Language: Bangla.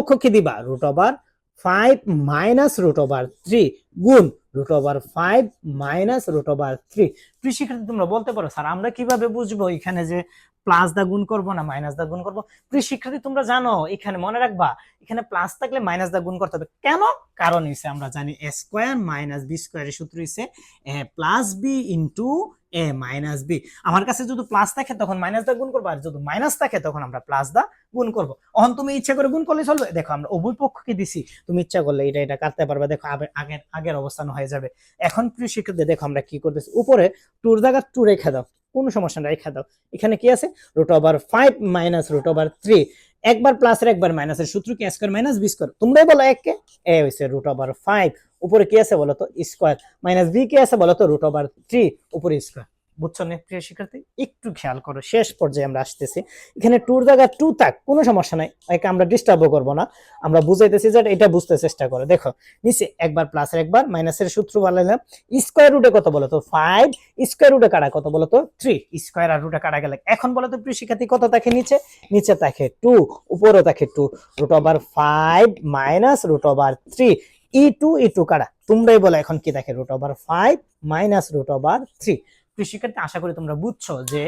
পক্ষ কি দিবা? Root over five minus root over three গুণ root over five minus root over three প্রিয় শিক্ষার্থী তোমরা বলতে পারো, স্যার, আমরা কীভাবে বুঝব এখানে যে প্লাস দা গুণ করব না মাইনাস দা গুণ করব? প্রিয় শিক্ষার্থী তোমরা জানো, এখানে মনে রাখবা, এখানে প্লাস থাকলে মাইনাস দা গুণ করতে হবে। কেন? কারণ হচ্ছে আমরা জানি স্কোয়ার মাইনাস বি স্কোয়ারের সূত্র A plus B into A minus B আমার কাছে যদি প্লাস থাকে তখন মাইনাস দা গুণ করব, আর যদি মাইনাস থাকে তখন আমরা প্লাস দা গুণ করব। অহন তুমি ইচ্ছা করে গুণ করলে চলবে। দেখো আমরা উভয় পক্ষকে দিছি। তুমি ইচ্ছা করলে এটা এটা কাটতে পারবে। দেখো আগে আগের আগের অবস্থান হয়ে যাবে। এখন প্রিয় শিক্ষার্থী দেখো আমরা কি করতেছি। উপরে টুর জায়গা টু রেখে দাও। কোনো সমস্যা নাই, রেখা দাও। এখানে কি আছে? Root over five minus root over three একবার প্লাসের একবার মাইনাসের সূত্র কি স্কোয়ার মাইনাস বি স্কোয়ার তোমরাই বলো এককে এ হয়েছে রুট ওভার ফাইভ উপরে কি আছে বলো তো? স্কোয়ার মাইনাস বি কি আছে বলো তো? রুট ওভার থ্রি উপরে স্কোয়ার বুঝছ না? প্রিয় শিক্ষার্থী, একটু খেয়াল করো, শেষ পর্যায়ে আমরা আসতেছি। এখানে টুর জায়গা টু থাক কোনো সমস্যা নাই। একে আমরা ডিস্টার্বও করব না। আমরা বুঝাইতেছি যে এটা বুঝতে চেষ্টা করো। দেখো, নিচে একবার প্লাসের একবার মাইনাসের সূত্র বানাইলাম। স্কোয়ার রুটে কত বলো তো ফাইভ স্কোয়ার রুটে কাটা কত বলো তো থ্রি স্কোয়ার আর রুটে কাটা গেলে? এখন বলো তো প্রিয় শিক্ষার্থী, কত থাকে নিচে? নিচে থাকে টু উপরে থাকে two root over five minus root over three ই টু ই টু কাটা তোমরাই বলো এখন কি দেখে? Root over five minus root over three শিক্ষার্থী আশা করি তোমরা বুঝছ যে